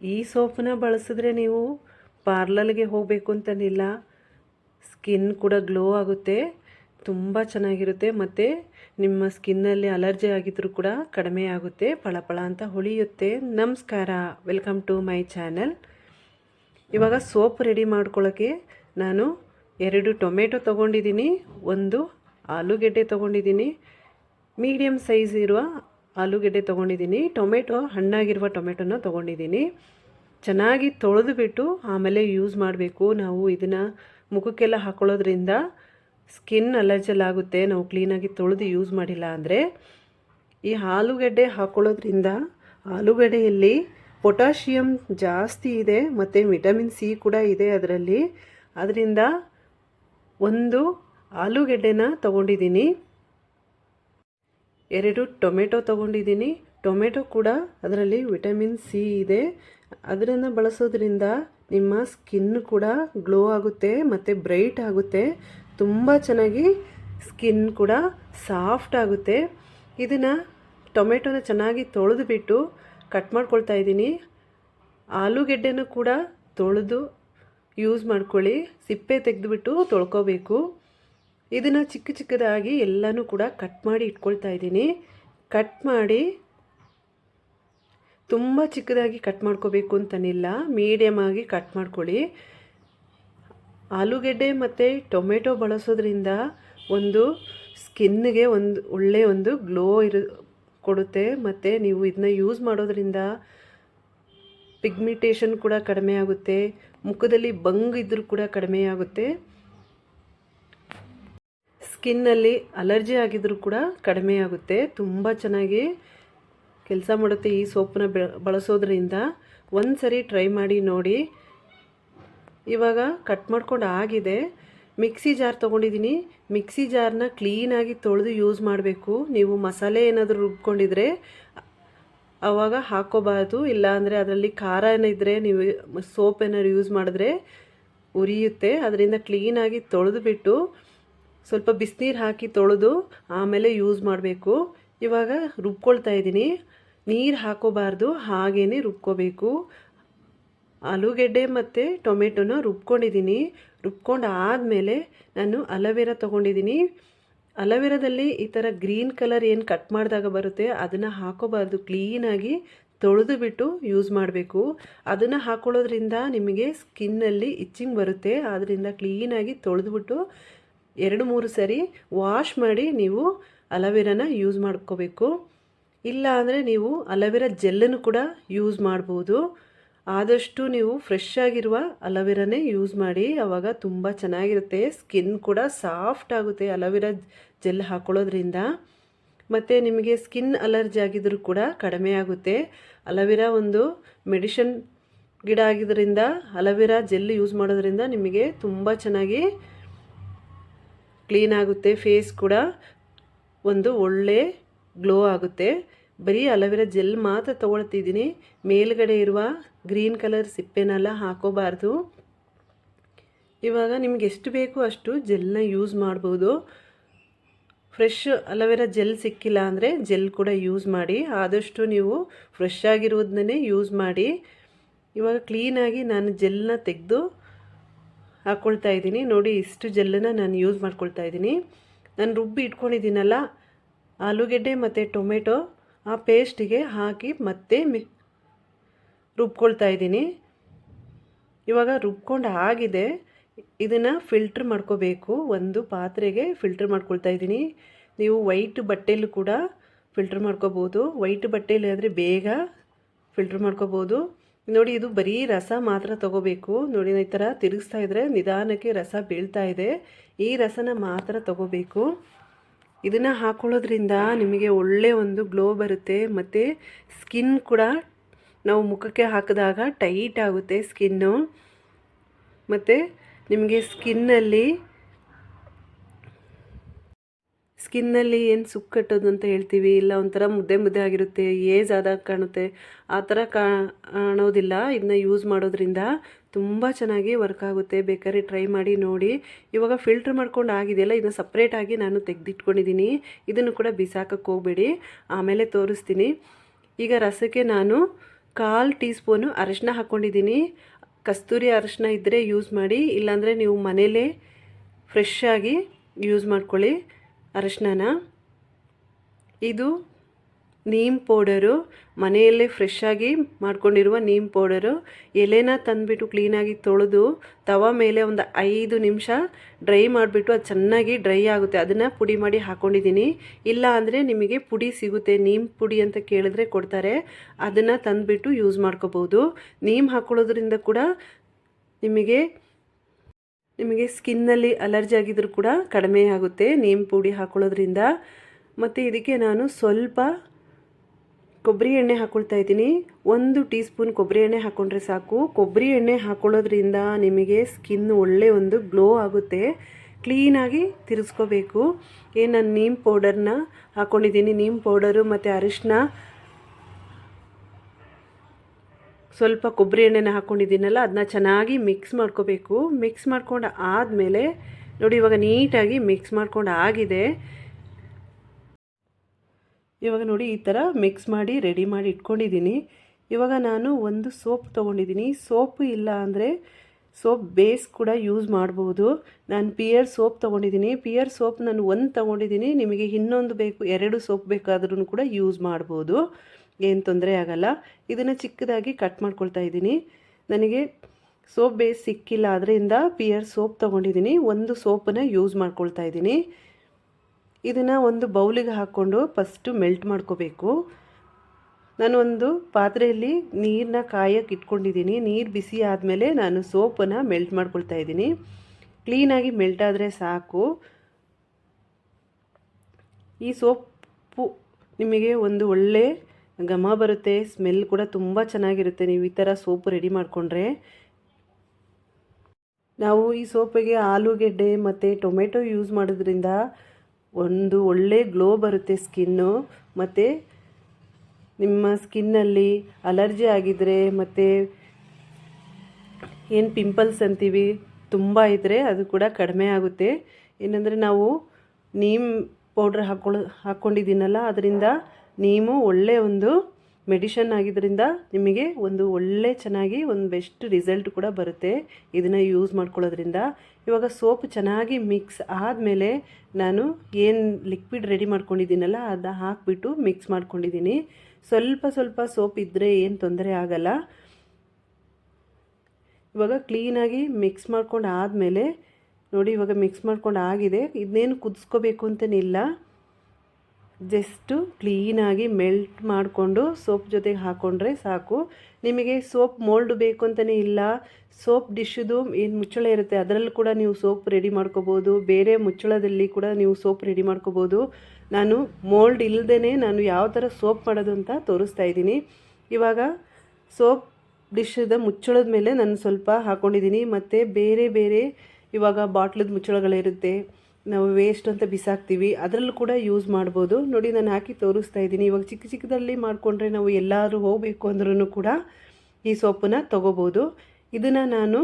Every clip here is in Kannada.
ಈ ಸೋಪನ್ನ ಬಳಸಿದ್ರೆ ನೀವು ಪಾರ್ಲರ್ಗೆ ಹೋಗಬೇಕು ಅಂತನಿಲ್ಲ. ಸ್ಕಿನ್ ಕೂಡ ಗ್ಲೋ ಆಗುತ್ತೆ, ತುಂಬ ಚೆನ್ನಾಗಿರುತ್ತೆ, ಮತ್ತು ನಿಮ್ಮ ಸ್ಕಿನ್ನಲ್ಲಿ ಅಲರ್ಜಿ ಆಗಿದ್ರೂ ಕೂಡ ಕಡಿಮೆ ಆಗುತ್ತೆ, ಪಳಪಳ ಅಂತ ಹೊಳಿಯುತ್ತೆ. ನಮಸ್ಕಾರ, ವೆಲ್ಕಮ್ ಟು ಮೈ ಚಾನಲ್. ಇವಾಗ ಸೋಪ್ ರೆಡಿ ಮಾಡ್ಕೊಳ್ಳೋಕ್ಕೆ ನಾನು ಎರಡು ಟೊಮೆಟೊ ತೊಗೊಂಡಿದ್ದೀನಿ, ಒಂದು ಆಲೂಗೆಡ್ಡೆ ತೊಗೊಂಡಿದ್ದೀನಿ. ಮೀಡಿಯಮ್ ಸೈಜ್ ಇರುವ ಆಲೂಗೆಡ್ಡೆ ತೊಗೊಂಡಿದ್ದೀನಿ. ಟೊಮೆಟೊ, ಹಣ್ಣಾಗಿರುವ ಟೊಮೆಟೊನ ತೊಗೊಂಡಿದ್ದೀನಿ. ಚೆನ್ನಾಗಿ ತೊಳೆದು ಬಿಟ್ಟು ಆಮೇಲೆ ಯೂಸ್ ಮಾಡಬೇಕು. ನಾವು ಇದನ್ನು ಮುಖಕ್ಕೆಲ್ಲ ಹಾಕೊಳ್ಳೋದ್ರಿಂದ ಸ್ಕಿನ್ ಅಲರ್ಜಲ್ ಆಗುತ್ತೆ ನಾವು ಕ್ಲೀನಾಗಿ ತೊಳೆದು ಯೂಸ್ ಮಾಡಿಲ್ಲ ಅಂದರೆ. ಈ ಆಲೂಗೆಡ್ಡೆ ಹಾಕೊಳ್ಳೋದ್ರಿಂದ ಆಲೂಗಡ್ಡೆಯಲ್ಲಿ ಪೊಟ್ಯಾಷಿಯಮ್ ಜಾಸ್ತಿ ಇದೆ ಮತ್ತು ವಿಟಮಿನ್ ಸಿ ಕೂಡ ಇದೆ ಅದರಲ್ಲಿ. ಅದರಿಂದ ಒಂದು ಆಲೂಗೆಡ್ಡೆನ ತೊಗೊಂಡಿದ್ದೀನಿ. ಎರಡು ಟೊಮೆಟೊ ತೊಗೊಂಡಿದ್ದೀನಿ. ಟೊಮೆಟೊ ಕೂಡ ಅದರಲ್ಲಿ ವಿಟಮಿನ್ ಸಿ ಇದೆ. ಅದನ್ನು ಬಳಸೋದ್ರಿಂದ ನಿಮ್ಮ ಸ್ಕಿನ್ ಕೂಡ ಗ್ಲೋ ಆಗುತ್ತೆ ಮತ್ತು ಬ್ರೈಟ್ ಆಗುತ್ತೆ. ತುಂಬ ಚೆನ್ನಾಗಿ ಸ್ಕಿನ್ ಕೂಡ ಸಾಫ್ಟ್ ಆಗುತ್ತೆ. ಇದನ್ನು ಟೊಮೆಟೊನ ಚೆನ್ನಾಗಿ ತೊಳೆದುಬಿಟ್ಟು ಕಟ್ ಮಾಡ್ಕೊಳ್ತಾ ಇದ್ದೀನಿ. ಆಲೂಗೆಡ್ಡೆನೂ ಕೂಡ ತೊಳೆದು ಯೂಸ್ ಮಾಡ್ಕೊಳ್ಳಿ. ಸಿಪ್ಪೆ ತೆಗೆದುಬಿಟ್ಟು ತೊಳ್ಕೊಬೇಕು. ಇದನ್ನು ಚಿಕ್ಕ ಚಿಕ್ಕದಾಗಿ ಎಲ್ಲನೂ ಕೂಡ ಕಟ್ ಮಾಡಿ ಇಟ್ಕೊಳ್ತಾ ಇದ್ದೀನಿ. ಕಟ್ ಮಾಡಿ ತುಂಬ ಚಿಕ್ಕದಾಗಿ ಕಟ್ ಮಾಡ್ಕೋಬೇಕು ಅಂತನಿಲ್ಲ ಮೀಡಿಯಮ್ ಆಗಿ ಕಟ್ ಮಾಡ್ಕೊಳ್ಳಿ. ಆಲೂಗೆಡ್ಡೆ ಮತ್ತು ಟೊಮೆಟೊ ಬಳಸೋದ್ರಿಂದ ಒಂದು ಸ್ಕಿನ್ಗೆ ಒಂದು ಒಳ್ಳೆಯ ಒಂದು ಗ್ಲೋ ಇರು, ಕೊಡುತ್ತೆ. ಮತ್ತು ನೀವು ಇದನ್ನ ಯೂಸ್ ಮಾಡೋದ್ರಿಂದ ಪಿಗ್ಮಿಟೇಷನ್ ಕೂಡ ಕಡಿಮೆ ಆಗುತ್ತೆ. ಮುಖದಲ್ಲಿ ಬಂಗ್ ಇದ್ದರೂ ಕೂಡ ಕಡಿಮೆ ಆಗುತ್ತೆ. ಸ್ಕಿನ್ನಲ್ಲಿ ಅಲರ್ಜಿ ಆಗಿದ್ರೂ ಕೂಡ ಕಡಿಮೆ ಆಗುತ್ತೆ. ತುಂಬ ಚೆನ್ನಾಗಿ ಕೆಲಸ ಮಾಡುತ್ತೆ ಈ ಸೋಪನ್ನ ಬಳಸೋದ್ರಿಂದ. ಒಂದು ಸರಿ ಟ್ರೈ ಮಾಡಿ ನೋಡಿ. ಇವಾಗ ಕಟ್ ಮಾಡ್ಕೊಂಡು ಆಗಿದೆ. ಮಿಕ್ಸಿ ಜಾರ್ ತೊಗೊಂಡಿದ್ದೀನಿ ಮಿಕ್ಸಿ ಜಾರ್ನ ಕ್ಲೀನಾಗಿ ತೊಳೆದು ಯೂಸ್ ಮಾಡಬೇಕು. ನೀವು ಮಸಾಲೆ ಏನಾದರೂ ರುಬ್ಕೊಂಡಿದ್ರೆ ಆವಾಗ ಹಾಕೋಬಾರ್ದು ಇಲ್ಲಾಂದರೆ ಅದರಲ್ಲಿ ಖಾರ ಏನಿದ್ರೆ ನೀವು ಸೋಪ್ ಏನಾದ್ರು ಯೂಸ್ ಮಾಡಿದ್ರೆ ಉರಿಯುತ್ತೆ. ಅದರಿಂದ ಕ್ಲೀನಾಗಿ ತೊಳೆದು ಬಿಟ್ಟು ಸ್ವಲ್ಪ ಬಿಸಿನೀರು ಹಾಕಿ ತೊಳೆದು ಆಮೇಲೆ ಯೂಸ್ ಮಾಡಬೇಕು. ಇವಾಗ ರುಬ್ಕೊಳ್ತಾ ಇದ್ದೀನಿ. ನೀರು ಹಾಕೋಬಾರ್ದು ಹಾಗೇ ರುಬ್ಕೋಬೇಕು. ಆಲೂಗೆಡ್ಡೆ ಮತ್ತು ಟೊಮೆಟೊನ ರುಬ್ಕೊಂಡಿದ್ದೀನಿ. ರುಬ್ಕೊಂಡು ಆದಮೇಲೆ ನಾನು ಅಲವೆರಾ ತೊಗೊಂಡಿದ್ದೀನಿ. ಅಲವೇರಾದಲ್ಲಿ ಈ ಥರ ಗ್ರೀನ್ ಕಲರ್ ಏನು ಕಟ್ ಮಾಡಿದಾಗ ಬರುತ್ತೆ, ಅದನ್ನು ಹಾಕೋಬಾರ್ದು. ಕ್ಲೀನಾಗಿ ತೊಳೆದು ಬಿಟ್ಟು ಯೂಸ್ ಮಾಡಬೇಕು. ಅದನ್ನು ಹಾಕೊಳ್ಳೋದ್ರಿಂದ ನಿಮಗೆ ಸ್ಕಿನ್ನಲ್ಲಿ ಇಚ್ಚಿಂಗ್ ಬರುತ್ತೆ. ಆದ್ದರಿಂದ ಕ್ಲೀನಾಗಿ ತೊಳೆದುಬಿಟ್ಟು ಎರಡು ಮೂರು ಸರಿ ವಾಶ್ ಮಾಡಿ ನೀವು ಅಲೋವೆರಾನ ಯೂಸ್ ಮಾಡ್ಕೋಬೇಕು. ಇಲ್ಲ ಅಂದರೆ ನೀವು ಅಲೋವೆರಾ ಜೆಲ್ಲನ್ನು ಕೂಡ ಯೂಸ್ ಮಾಡ್ಬೋದು. ಆದಷ್ಟು ನೀವು ಫ್ರೆಶ್ ಆಗಿರುವ ಅಲೋವೆರಾನೇ ಯೂಸ್ ಮಾಡಿ. ಅವಾಗ ತುಂಬ ಚೆನ್ನಾಗಿರುತ್ತೆ. ಸ್ಕಿನ್ ಕೂಡ ಸಾಫ್ಟ್ ಆಗುತ್ತೆ ಅಲೋವೆರಾ ಜೆಲ್ ಹಾಕೊಳ್ಳೋದ್ರಿಂದ. ಮತ್ತು ನಿಮಗೆ ಸ್ಕಿನ್ ಅಲರ್ಜಿ ಆಗಿದ್ದರೂ ಕೂಡ ಕಡಿಮೆ ಆಗುತ್ತೆ. ಅಲೋವೆರಾ ಒಂದು ಮೆಡಿಷನ್ ಗಿಡ ಆಗಿದ್ದರಿಂದ, ಅಲೋವೆರಾ ಜೆಲ್ ಯೂಸ್ ಮಾಡೋದ್ರಿಂದ ನಿಮಗೆ ತುಂಬ ಚೆನ್ನಾಗಿ ಕ್ಲೀನ್ ಆಗುತ್ತೆ, ಫೇಸ್ ಕೂಡ ಒಂದು ಒಳ್ಳೆ ಗ್ಲೋ ಆಗುತ್ತೆ. ಬರೀ ಅಲೋವೆರಾ ಜೆಲ್ ಮಾತ್ರ ತೊಗೊಳ್ತಿದ್ದೀನಿ. ಮೇಲ್ಗಡೆ ಇರುವ ಗ್ರೀನ್ ಕಲರ್ ಸಿಪ್ಪೆನೆಲ್ಲ ಹಾಕೋಬಾರ್ದು. ಇವಾಗ ನಿಮ್ಗೆ ಎಷ್ಟು ಬೇಕು ಅಷ್ಟು ಜೆಲ್ನ ಯೂಸ್ ಮಾಡ್ಬೋದು. ಫ್ರೆಶ್ ಅಲೋವೆರಾ ಜೆಲ್ ಸಿಕ್ಕಿಲ್ಲ ಅಂದರೆ ಜೆಲ್ ಕೂಡ ಯೂಸ್ ಮಾಡಿ, ಆದಷ್ಟು ನೀವು ಫ್ರೆಶ್ ಆಗಿರೋದನ್ನೇ ಯೂಸ್ ಮಾಡಿ. ಇವಾಗ ಕ್ಲೀನಾಗಿ ನಾನು ಜೆಲ್ನ ತೆಗೆದು ಹಾಕ್ಕೊಳ್ತಾ ಇದ್ದೀನಿ. ನೋಡಿ, ಇಷ್ಟು ಜೆಲ್ಲನ್ನು ನಾನು ಯೂಸ್ ಮಾಡ್ಕೊಳ್ತಾ ಇದ್ದೀನಿ. ನಾನು ರುಬ್ಬಿ ಇಟ್ಕೊಂಡಿದ್ದೀನಲ್ಲ, ಆಲೂಗೆಡ್ಡೆ ಮತ್ತು ಟೊಮೆಟೊ, ಆ ಪೇಸ್ಟಿಗೆ ಹಾಕಿ ಮತ್ತೆ ಮಿ, ರುಬ್ಕೊಳ್ತಾ ಇದ್ದೀನಿ. ಇವಾಗ ರುಬ್ಕೊಂಡು ಆಗಿದೆ. ಇದನ್ನು ಫಿಲ್ಟ್ರ್ ಮಾಡ್ಕೋಬೇಕು. ಒಂದು ಪಾತ್ರೆಗೆ ಫಿಲ್ಟ್ರ್ ಮಾಡ್ಕೊಳ್ತಾ ಇದ್ದೀನಿ. ನೀವು ವೈಟ್ ಬಟ್ಟೆಯಲ್ಲೂ ಕೂಡ ಫಿಲ್ಟ್ರ್ ಮಾಡ್ಕೋಬೋದು. ವೈಟ್ ಬಟ್ಟೆಯಲ್ಲಿ ಆದರೆ ಬೇಗ ಫಿಲ್ಟ್ರ್ ಮಾಡ್ಕೋಬೋದು. ನೋಡಿ, ಇದು ಬರೀ ರಸ ಮಾತ್ರ ತಗೋಬೇಕು. ನೋಡಿ, ಈ ಥರ ತಿರುಗಿಸ್ತಾ ಇದ್ದರೆ ನಿಧಾನಕ್ಕೆ ರಸ ಬೀಳ್ತಾ ಇದೆ. ಈ ರಸನ ಮಾತ್ರ ತಗೋಬೇಕು. ಇದನ್ನು ಹಾಕೊಳ್ಳೋದ್ರಿಂದ ನಿಮಗೆ ಒಳ್ಳೆ ಒಂದು ಗ್ಲೋ ಬರುತ್ತೆ. ಮತ್ತು ಸ್ಕಿನ್ ಕೂಡ ನಾವು ಮುಖಕ್ಕೆ ಹಾಕಿದಾಗ ಟೈಟ್ ಆಗುತ್ತೆ ಸ್ಕಿನ್ನು ಮತ್ತು ನಿಮಗೆ ಸ್ಕಿನ್ನಲ್ಲಿ ಸ್ಕಿನ್ನಲ್ಲಿ ಏನು ಸುಕ್ಕು ಕಟ್ಟೋದು ಅಂತ ಹೇಳ್ತೀವಿ, ಇಲ್ಲ ಒಂಥರ ಮುದ್ದೆ ಮುದ್ದೆ ಆಗಿರುತ್ತೆ, ಏಜ್ ಆದಾಗ ಕಾಣುತ್ತೆ, ಆ ಥರ ಕಾಣೋದಿಲ್ಲ. ಇದನ್ನ ಯೂಸ್ ಮಾಡೋದ್ರಿಂದ ತುಂಬ ಚೆನ್ನಾಗಿ ವರ್ಕ್ ಆಗುತ್ತೆ. ಬೇಕಾದ್ರೆ ಟ್ರೈ ಮಾಡಿ ನೋಡಿ. ಇವಾಗ ಫಿಲ್ಟ್ರ್ ಮಾಡ್ಕೊಂಡು ಆಗಿದೆಯಲ್ಲ ಇದನ್ನ ಸಪ್ರೇಟಾಗಿ ನಾನು ತೆಗೆದಿಟ್ಕೊಂಡಿದ್ದೀನಿ ಇದನ್ನು ಕೂಡ ಬಿಸಾಕಕ್ಕೆ ಹೋಗಬೇಡಿ. ಆಮೇಲೆ ತೋರಿಸ್ತೀನಿ. ಈಗ ರಸಕ್ಕೆ ನಾನು ಕಾಲು ಟೀ ಸ್ಪೂನು ಅರಶಿನ ಹಾಕ್ಕೊಂಡಿದ್ದೀನಿ ಕಸ್ತೂರಿ ಅರಶಿನ ಇದ್ದರೆ ಯೂಸ್ ಮಾಡಿ, ಇಲ್ಲಾಂದರೆ ನೀವು ಮನೇಲೇ ಫ್ರೆಶ್ ಆಗಿ ಯೂಸ್ ಮಾಡ್ಕೊಳ್ಳಿ. ಅರಶಿನ ಇದು ನೀಮ್ ಪೌಡರು. ಮನೆಯಲ್ಲೇ ಫ್ರೆಶ್ ಆಗಿ ಮಾಡ್ಕೊಂಡಿರುವ ನೀಮ್ ಪೌಡರು. ಎಲೆನ ತಂದುಬಿಟ್ಟು ಕ್ಲೀನಾಗಿ ತೊಳೆದು ತವ ಮೇಲೆ ಒಂದು ಐದು ನಿಮಿಷ ಡ್ರೈ ಮಾಡಿಬಿಟ್ಟು ಅದು ಚೆನ್ನಾಗಿ ಡ್ರೈ ಆಗುತ್ತೆ. ಅದನ್ನು ಪುಡಿ ಮಾಡಿ ಹಾಕ್ಕೊಂಡಿದ್ದೀನಿ ಇಲ್ಲ ಅಂದರೆ ನಿಮಗೆ ಪುಡಿ ಸಿಗುತ್ತೆ. ನೀಮ್ ಪುಡಿ ಅಂತ ಕೇಳಿದ್ರೆ ಕೊಡ್ತಾರೆ. ಅದನ್ನು ತಂದುಬಿಟ್ಟು ಯೂಸ್ ಮಾಡ್ಕೋಬೋದು ನೀಮ್ ಹಾಕ್ಕೊಳ್ಳೋದ್ರಿಂದ ಕೂಡ ನಿಮಗೆ ನಿಮಗೆ ಸ್ಕಿನ್ನಲ್ಲಿ ಅಲರ್ಜಿ ಆಗಿದ್ರೂ ಕೂಡ ಕಡಿಮೆ ಆಗುತ್ತೆ, ನೀಮ್ ಪುಡಿ ಹಾಕೊಳ್ಳೋದ್ರಿಂದ. ಮತ್ತು ಇದಕ್ಕೆ ನಾನು ಸ್ವಲ್ಪ ಕೊಬ್ಬರಿ ಎಣ್ಣೆ ಹಾಕ್ಕೊಳ್ತಾ ಇದ್ದೀನಿ. ಒಂದು ಟೀ ಸ್ಪೂನ್ ಕೊಬ್ಬರಿ ಎಣ್ಣೆ ಹಾಕ್ಕೊಂಡ್ರೆ ಸಾಕು. ಕೊಬ್ಬರಿ ಎಣ್ಣೆ ಹಾಕ್ಕೊಳ್ಳೋದ್ರಿಂದ ನಿಮಗೆ ಸ್ಕಿನ್ ಒಳ್ಳೆ ಒಂದು ಗ್ಲೋ ಆಗುತ್ತೆ. ಕ್ಲೀನಾಗಿ ತಿರ್ಸ್ಕೋಬೇಕು. ಏನು ನಾನು ನೀಮ್ ಪೌಡರ್ನ ಹಾಕ್ಕೊಂಡಿದ್ದೀನಿ ನೀಮ್ ಪೌಡರು ಮತ್ತು ಅರಿಶಿನ ಸ್ವಲ್ಪ ಕೊಬ್ಬರಿ ಎಣ್ಣೆನ ಹಾಕ್ಕೊಂಡಿದ್ದೀನಲ್ಲ ಅದನ್ನ ಚೆನ್ನಾಗಿ ಮಿಕ್ಸ್ ಮಾಡ್ಕೋಬೇಕು. ಮಿಕ್ಸ್ ಮಾಡ್ಕೊಂಡು ಆದಮೇಲೆ ನೋಡಿ ಇವಾಗ ನೀಟಾಗಿ ಮಿಕ್ಸ್ ಮಾಡ್ಕೊಂಡು ಆಗಿದೆ. ಇವಾಗ ನೋಡಿ ಈ ಥರ ಮಿಕ್ಸ್ ಮಾಡಿ ರೆಡಿ ಮಾಡಿ ಇಟ್ಕೊಂಡಿದ್ದೀನಿ. ಇವಾಗ ನಾನು ಒಂದು ಸೋಪ್ ತೊಗೊಂಡಿದ್ದೀನಿ. ಸೋಪ್ ಇಲ್ಲ ಅಂದರೆ ಸೋಪ್ ಬೇಸ್ ಕೂಡ ಯೂಸ್ ಮಾಡ್ಬೋದು. ನಾನು ಪಿಯರ್ ಸೋಪ್ ತೊಗೊಂಡಿದ್ದೀನಿ. ಪಿಯರ್ ಸೋಪ್ ನಾನು ಒಂದು ತೊಗೊಂಡಿದ್ದೀನಿ. ನಿಮಗೆ ಇನ್ನೊಂದು ಬೇಕು, ಎರಡು ಸೋಪ್ ಬೇಕಾದ್ರೂ ಕೂಡ ಯೂಸ್ ಮಾಡ್ಬೋದು. ಏನು ತೊಂದರೆ ಆಗಲ್ಲ. ಇದನ್ನು ಚಿಕ್ಕದಾಗಿ ಕಟ್ ಮಾಡ್ಕೊಳ್ತಾ ಇದ್ದೀನಿ. ನನಗೆ ಸೋಪ್ ಬೇಸ್ ಸಿಕ್ಕಿಲ್ಲ ಅದರಿಂದ ಪಿಯರ್ ಸೋಪ್ ತೊಗೊಂಡಿದ್ದೀನಿ. ಒಂದು ಸೋಪನ್ನು ಯೂಸ್ ಮಾಡ್ಕೊಳ್ತಾ ಇದ್ದೀನಿ. ಇದನ್ನು ಒಂದು ಬೌಲಿಗೆ ಹಾಕ್ಕೊಂಡು ಫಸ್ಟು ಮೆಲ್ಟ್ ಮಾಡ್ಕೋಬೇಕು. ನಾನು ಒಂದು ಪಾತ್ರೆಯಲ್ಲಿ ನೀರನ್ನ ಕಾಯಕ್ಕೆ ಇಟ್ಕೊಂಡಿದ್ದೀನಿ. ನೀರು ಬಿಸಿ ಆದಮೇಲೆ ನಾನು ಸೋಪನ್ನು ಮೆಲ್ಟ್ ಮಾಡ್ಕೊಳ್ತಾ ಇದ್ದೀನಿ. ಕ್ಲೀನಾಗಿ ಮೆಲ್ಟ್ ಆದರೆ ಸಾಕು. ಈ ಸೋಪು ನಿಮಗೆ ಒಂದು ಒಳ್ಳೆ ಘಮ ಬರುತ್ತೆ ಸ್ಮೆಲ್ ಕೂಡ ತುಂಬ ಚೆನ್ನಾಗಿರುತ್ತೆ. ನೀವು ಈ ಥರ ಸೋಪು ರೆಡಿ ಮಾಡಿಕೊಂಡ್ರೆ. ನಾವು ಈ ಸೋಪಿಗೆ ಆಲೂಗೆಡ್ಡೆ ಮತ್ತು ಟೊಮೆಟೊ ಯೂಸ್ ಮಾಡೋದ್ರಿಂದ ಒಂದು ಒಳ್ಳೆ ಗ್ಲೋ ಬರುತ್ತೆ ಸ್ಕಿನ್ನು ಮತ್ತು ನಿಮ್ಮ ಸ್ಕಿನ್ನಲ್ಲಿ ಅಲರ್ಜಿ ಆಗಿದ್ರೆ ಮತ್ತು ಏನು ಪಿಂಪಲ್ಸ್ ಅಂತೀವಿ ತುಂಬ ಇದ್ದರೆ ಅದು ಕೂಡ ಕಡಿಮೆ ಆಗುತ್ತೆ. ಏನಂದರೆ ನಾವು ನೀಮ್ ಪೌಡ್ರ್ ಹಾಕ್ಕೊಳ್ಳೋ ಹಾಕ್ಕೊಂಡಿದ್ದೀನಲ್ಲ ಅದರಿಂದ ನೀಮು ಒಳ್ಳೆಯ ಒಂದು ಮೆಡಿಷನ್ ಆಗಿದ್ದರಿಂದ ನಿಮಗೆ ಒಂದು ಒಳ್ಳೆ ಚೆನ್ನಾಗಿ ಒಂದು ಬೆಸ್ಟ್ ರಿಸಲ್ಟ್ ಕೂಡ ಬರುತ್ತೆ ಇದನ್ನು ಯೂಸ್ ಮಾಡ್ಕೊಳ್ಳೋದ್ರಿಂದ. ಇವಾಗ ಸೋಪ್ ಚೆನ್ನಾಗಿ ಮಿಕ್ಸ್ ಆದಮೇಲೆ ನಾನು ಏನು ಲಿಕ್ವಿಡ್ ರೆಡಿ ಮಾಡ್ಕೊಂಡಿದ್ದೀನಲ್ಲ ಅದನ್ನ ಹಾಕಿಬಿಟ್ಟು ಮಿಕ್ಸ್ ಮಾಡ್ಕೊಂಡಿದ್ದೀನಿ. ಸ್ವಲ್ಪ ಸ್ವಲ್ಪ ಸೋಪ್ ಇದ್ದರೆ ಏನು ತೊಂದರೆ ಆಗಲ್ಲ. ಇವಾಗ ಕ್ಲೀನಾಗಿ ಮಿಕ್ಸ್ ಮಾಡ್ಕೊಂಡು ಆದಮೇಲೆ ನೋಡಿ ಇವಾಗ ಮಿಕ್ಸ್ ಮಾಡ್ಕೊಂಡು ಆಗಿದೆ. ಇದನ್ನೇನು ಕುದಿಸ್ಕೋಬೇಕು ಅಂತನಿಲ್ಲ. ಜಸ್ಟು ಕ್ಲೀನಾಗಿ ಮೆಲ್ಟ್ ಮಾಡಿಕೊಂಡು ಸೋಪ್ ಜೊತೆಗೆ ಹಾಕ್ಕೊಂಡ್ರೆ ಸಾಕು. ನಿಮಗೆ ಸೋಪ್ ಮೋಲ್ಡ್ ಬೇಕು ಅಂತಲೇ ಇಲ್ಲ. ಸೋಪ್ ಡಿಶ್ದು ಏನು ಮುಚ್ಚಳ ಇರುತ್ತೆ ಅದರಲ್ಲೂ ಕೂಡ ನೀವು ಸೋಪ್ ರೆಡಿ ಮಾಡ್ಕೋಬೋದು. ಬೇರೆ ಮುಚ್ಚಳದಲ್ಲಿ ಕೂಡ ನೀವು ಸೋಪ್ ರೆಡಿ ಮಾಡ್ಕೋಬೋದು. ನಾನು ಮೋಲ್ಡ್ ಇಲ್ಲದೇ ನಾನು ಯಾವ ಥರ ಸೋಪ್ ಮಾಡೋದು ಅಂತ ತೋರಿಸ್ತಾ ಇದ್ದೀನಿ. ಇವಾಗ ಸೋಪ್ ಡಿಶ್ದ ಮುಚ್ಚಳದ ಮೇಲೆ ನಾನು ಸ್ವಲ್ಪ ಹಾಕ್ಕೊಂಡಿದ್ದೀನಿ ಮತ್ತು ಬೇರೆ ಬೇರೆ ಇವಾಗ ಬಾಟ್ಲದ ಮುಚ್ಚಳಗಳಿರುತ್ತೆ. ನಾವು ವೇಸ್ಟ್ ಅಂತ ಬಿಸಾಕ್ತೀವಿ, ಅದರಲ್ಲೂ ಕೂಡ ಯೂಸ್ ಮಾಡ್ಬೋದು. ನೋಡಿ, ನಾನು ಹಾಕಿ ತೋರಿಸ್ತಾ ಇದ್ದೀನಿ. ಇವಾಗ ಚಿಕ್ಕ ಚಿಕ್ಕದಲ್ಲಿ ಮಾಡಿಕೊಂಡ್ರೆ ನಾವು ಎಲ್ಲರೂ ಹೋಗಬೇಕು ಅಂದ್ರೂ ಕೂಡ ಈ ಸೋಪನ್ನು ತೊಗೋಬೋದು. ಇದನ್ನು ನಾನು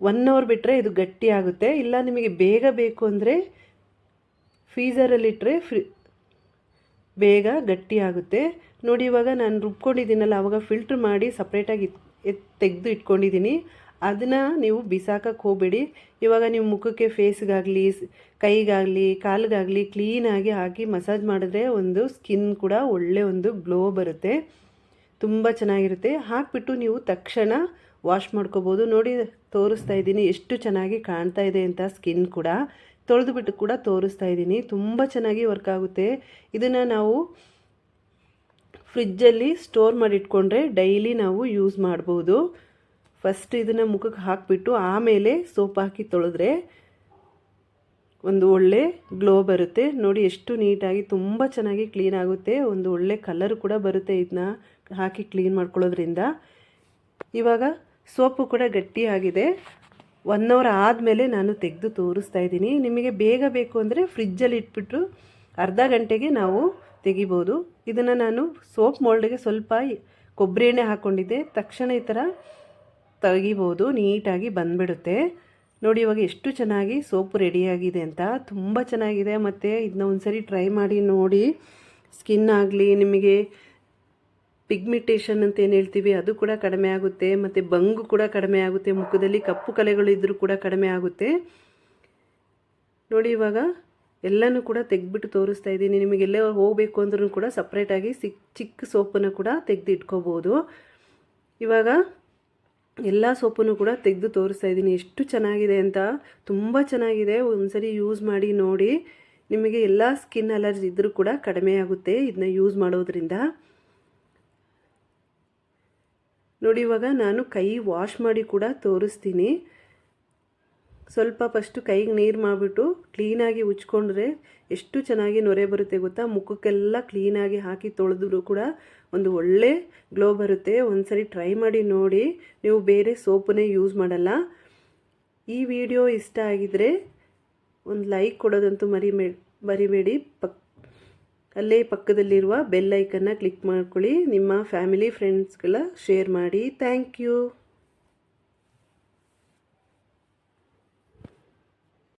ಒನ್ ಅವರ್ ಬಿಟ್ಟರೆ ಇದು ಗಟ್ಟಿ ಆಗುತ್ತೆ. ಇಲ್ಲ, ನಿಮಗೆ ಬೇಗ ಬೇಕು ಅಂದರೆ ಫ್ರೀಝರಲ್ಲಿಟ್ಟರೆ ಫ್ರಿ ಬೇಗ ಗಟ್ಟಿ ಆಗುತ್ತೆ. ನೋಡಿ, ಇವಾಗ ನಾನು ರುಬ್ಕೊಂಡಿದ್ದೀನಲ್ಲ, ಅವಾಗ ಫಿಲ್ಟ್ರ್ ಮಾಡಿ ಸಪ್ರೇಟಾಗಿ ಎತ್, ತೆಗೆದು ಇಟ್ಕೊಂಡಿದ್ದೀನಿ. ಅದನ್ನು ನೀವು ಬಿಸಾಕಕ್ಕೆ ಹೋಗಬೇಡಿ. ಇವಾಗ ನೀವು ಮುಖಕ್ಕೆ ಫೇಸ್ಗಾಗಲಿ, ಕೈಗಾಗಲಿ, ಕಾಲಿಗಾಗಲಿ ಕ್ಲೀನಾಗಿ ಹಾಕಿ ಮಸಾಜ್ ಮಾಡಿದ್ರೆ ಒಂದು ಸ್ಕಿನ್ ಕೂಡ ಒಳ್ಳೆ ಒಂದು ಗ್ಲೋ ಬರುತ್ತೆ. ತುಂಬ ಚೆನ್ನಾಗಿರುತ್ತೆ. ಹಾಕಿಬಿಟ್ಟು ನೀವು ತಕ್ಷಣ ವಾಶ್ ಮಾಡ್ಕೋಬೋದು. ನೋಡಿ, ತೋರಿಸ್ತಾ ಇದ್ದೀನಿ ಎಷ್ಟು ಚೆನ್ನಾಗಿ ಕಾಣ್ತಾ ಇದೆ ಅಂತ ಸ್ಕಿನ್ ಕೂಡ. ತೊಳೆದುಬಿಟ್ಟು ಕೂಡ ತೋರಿಸ್ತಾ ಇದ್ದೀನಿ. ತುಂಬ ಚೆನ್ನಾಗಿ ವರ್ಕ್ ಆಗುತ್ತೆ. ಇದನ್ನು ನಾವು ಫ್ರಿಜ್ಜಲ್ಲಿ ಸ್ಟೋರ್ ಮಾಡಿಟ್ಕೊಂಡ್ರೆ ಡೈಲಿ ನಾವು ಯೂಸ್ ಮಾಡ್ಬೋದು. ಫಸ್ಟ್ ಇದನ್ನು ಮುಖಕ್ಕೆ ಹಾಕಿಬಿಟ್ಟು ಆಮೇಲೆ ಸೋಪ್ ಹಾಕಿ ತೊಳೆದ್ರೆ ಒಂದು ಒಳ್ಳೆ ಗ್ಲೋ ಬರುತ್ತೆ. ನೋಡಿ ಎಷ್ಟು ನೀಟಾಗಿ ತುಂಬ ಚೆನ್ನಾಗಿ ಕ್ಲೀನ್ ಆಗುತ್ತೆ. ಒಂದು ಒಳ್ಳೆ ಕಲರ್ ಕೂಡ ಬರುತ್ತೆ ಇದನ್ನ ಹಾಕಿ ಕ್ಲೀನ್ ಮಾಡ್ಕೊಳ್ಳೋದ್ರಿಂದ. ಇವಾಗ ಸೋಪು ಕೂಡ ಗಟ್ಟಿಯಾಗಿದೆ. ಒನ್ ಅವರ್ ಆದಮೇಲೆ ನಾನು ತೆಗೆದು ತೋರಿಸ್ತಾ ಇದ್ದೀನಿ. ನಿಮಗೆ ಬೇಗ ಬೇಕು ಅಂದರೆ ಫ್ರಿಜ್ಜಲ್ಲಿ ಇಟ್ಬಿಟ್ಟು ಅರ್ಧ ಗಂಟೆಗೆ ನಾವು ತೆಗಿಬೋದು. ಇದನ್ನು ನಾನು ಸೋಪ್ ಮೋಲ್ಡ್ಗೆ ಸ್ವಲ್ಪ ಕೊಬ್ಬರಿ ಎಣ್ಣೆ ಹಾಕ್ಕೊಂಡಿದ್ದೆ ತಕ್ಷಣ ಈ ಥರ ತೆಗಿಬೋದು, ನೀಟಾಗಿ ಬಂದುಬಿಡುತ್ತೆ. ನೋಡಿ, ಇವಾಗ ಎಷ್ಟು ಚೆನ್ನಾಗಿ ಸೋಪು ರೆಡಿಯಾಗಿದೆ ಅಂತ. ತುಂಬ ಚೆನ್ನಾಗಿದೆ. ಮತ್ತು ಇದನ್ನ ಒಂದು ಸರಿ ಟ್ರೈ ಮಾಡಿ ನೋಡಿ. ಸ್ಕಿನ್ ಆಗಲಿ, ನಿಮಗೆ ಪಿಗ್ಮಿಟೇಷನ್ ಅಂತ ಏನು ಹೇಳ್ತೀವಿ, ಅದು ಕೂಡ ಕಡಿಮೆ ಆಗುತ್ತೆ. ಮತ್ತು ಬಂಗು ಕೂಡ ಕಡಿಮೆ ಆಗುತ್ತೆ. ಮುಖದಲ್ಲಿ ಕಪ್ಪು ಕಲೆಗಳು ಇದ್ದರೂ ಕೂಡ ಕಡಿಮೆ ಆಗುತ್ತೆ. ನೋಡಿ, ಇವಾಗ ಎಲ್ಲನೂ ಕೂಡ ತೆಗೆದ್ಬಿಟ್ಟು ತೋರಿಸ್ತಾ ಇದ್ದೀನಿ. ನಿಮಗೆಲ್ಲ ಹೋಗಬೇಕು ಅಂದ್ರೂ ಕೂಡ ಸಪ್ರೇಟಾಗಿ ಸಿಕ್ ಚಿಕ್ಕ ಸೋಪನ್ನು ಕೂಡ ತೆಗೆದು ಇಟ್ಕೋಬೋದು ಇವಾಗ ಎಲ್ಲ ಸೋಪನ್ನು ಕೂಡ ತೆಗೆದು ತೋರಿಸ್ತಾ ಇದ್ದೀನಿ. ಎಷ್ಟು ಚೆನ್ನಾಗಿದೆ ಅಂತ ತುಂಬ ಚೆನ್ನಾಗಿದೆ. ಒಂದ್ಸರಿ ಯೂಸ್ ಮಾಡಿ ನೋಡಿ. ನಿಮಗೆ ಎಲ್ಲ ಸ್ಕಿನ್ ಅಲರ್ಜಿ ಇದ್ದರೂ ಕೂಡ ಕಡಿಮೆ ಆಗುತ್ತೆ ಇದನ್ನ ಯೂಸ್ ಮಾಡೋದ್ರಿಂದ. ನೋಡಿ, ಇವಾಗ ನಾನು ಕೈ ವಾಶ್ ಮಾಡಿ ಕೂಡ ತೋರಿಸ್ತೀನಿ. ಸ್ವಲ್ಪ ಫಸ್ಟು ಕೈಗೆ ನೀರು ಮಾಡಿಬಿಟ್ಟು ಕ್ಲೀನಾಗಿ ಉಚ್ಕೊಂಡ್ರೆ ಎಷ್ಟು ಚೆನ್ನಾಗಿ ನೊರೆ ಬರುತ್ತೆ ಗೊತ್ತಾ? ಮುಖಕ್ಕೆಲ್ಲ ಕ್ಲೀನಾಗಿ ಹಾಕಿ ತೊಳೆದ್ರು ಕೂಡ ಒಂದು ಒಳ್ಳೆ ಗ್ಲೋ ಬರುತ್ತೆ. ಒಂದ್ಸರಿ ಟ್ರೈ ಮಾಡಿ ನೋಡಿ. ನೀವು ಬೇರೆ ಸೋಪನ್ನೇ ಯೂಸ್ ಮಾಡಲ್ಲ. ಈ ವಿಡಿಯೋ ಇಷ್ಟ ಆಗಿದರೆ ಒಂದು ಲೈಕ್ ಕೊಡೋದಂತೂ ಮರಿಮೇ ಮರಿಬೇಡಿ. ಪಕ್, ಅಲ್ಲೇ ಪಕ್ಕದಲ್ಲಿರುವ ಬೆಲ್ ಐಕನ್ನ ಕ್ಲಿಕ್ ಮಾಡ್ಕೊಳ್ಳಿ. ನಿಮ್ಮ ಫ್ಯಾಮಿಲಿ ಫ್ರೆಂಡ್ಸ್ಗೆಲ್ಲ ಶೇರ್ ಮಾಡಿ. Thank you